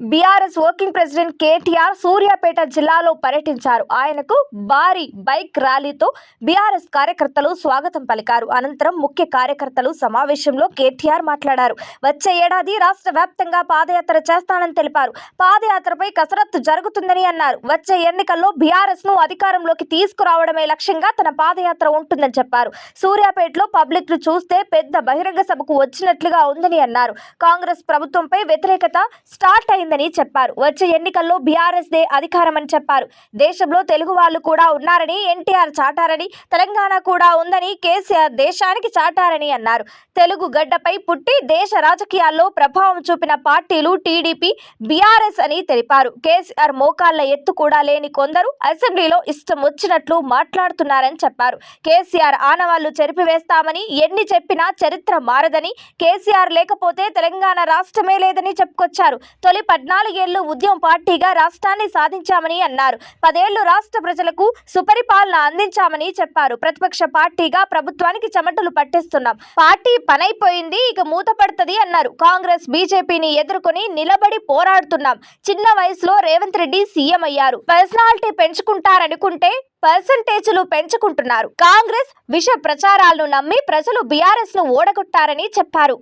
BRS working president KTR Suryapet జిల్లాలో పర్యటించారు. ఆయనకు భారీ బైక్ ర్యాలీతో బీఆర్ఎస్ కార్యకర్తలు స్వాగతం పలికారు. అనంతరం ముఖ్య కార్యకర్తలు సమావేశంలో కేటీఆర్ మాట్లాడారు. వచ్చే ఏడాది రాష్ట్ర వ్యాప్తంగా పాదయాత్ర చేస్తానని తెలిపారు. పాదయాత్రపై కసరత్తు జరుగుతుందని అన్నారు. వచ్చే ఎన్నికల్లో బీఆర్ఎస్ను అధికారంలోకి తీసుకురావడమే లక్ష్యంగా తన పాదయాత్ర ఉంటుందని చెప్పారు. సూర్యాపేటలో పబ్లిక్ను చూస్తే పెద్ద బహిరంగ సభకు వచ్చినట్లుగా ఉందని అన్నారు. కాంగ్రెస్ ప్రభుత్వంపై వ్యతిరేకత స్టార్ట్ అయింది. జరిగిందని చెప్పారు. వచ్చే ఎన్నికల్లో బీఆర్ఎస్ దే అధికారమని చెప్పారు. దేశంలో తెలుగు వాళ్ళు కూడా ఉన్నారని ఎన్టీఆర్ చాటారని తెలంగాణ కూడా ఉందని కేసీఆర్ దేశానికి చాటారని అన్నారు. తెలుగు గడ్డపై పుట్టి దేశ రాజకీయాల్లో ప్రభావం చూపిన పార్టీలు టీడీపీ బీఆర్ఎస్ అని తెలిపారు. కేసీఆర్ మోకాళ్ళ ఎత్తు కూడా లేని కొందరు అసెంబ్లీలో ఇష్టం వచ్చినట్లు మాట్లాడుతున్నారని చెప్పారు. కేసీఆర్ ఆనవాళ్ళు చెరిపివేస్తామని ఎన్ని చెప్పినా చరిత్ర మారదని కేసీఆర్ లేకపోతే తెలంగాణ రాష్ట్రమే లేదని చెప్పుకొచ్చారు. తొలి పద్నాలుగేళ్ళు ఉద్యమ పార్టీగా రాష్ట్రాన్ని సాధించామని అన్నారు. పదేళ్ళు రాష్ట్ర ప్రజలకు సుపరిపాలన అందించామని చెప్పారు. ప్రతిపక్ష పార్టీగా ప్రభుత్వానికి చెమటలు పట్టిస్తున్నాం. పార్టీ పనైపోయింది ఇక మూతపడుతుంది అన్నారు. కాంగ్రెస్ బీజేపీని ఎదుర్కొని నిలబడి పోరాడుతున్నాం. చిన్న వయసులో రేవంత్ రెడ్డి సీఎం అయ్యారు. పర్సనాలిటీ పెంచుకుంటారనుకుంటే పర్సంటేజీలు పెంచుకుంటున్నారు. కాంగ్రెస్ విష ప్రచారాలను నమ్మి ప్రజలు బీఆర్ఎస్ను ఓడగొట్టారని చెప్పారు.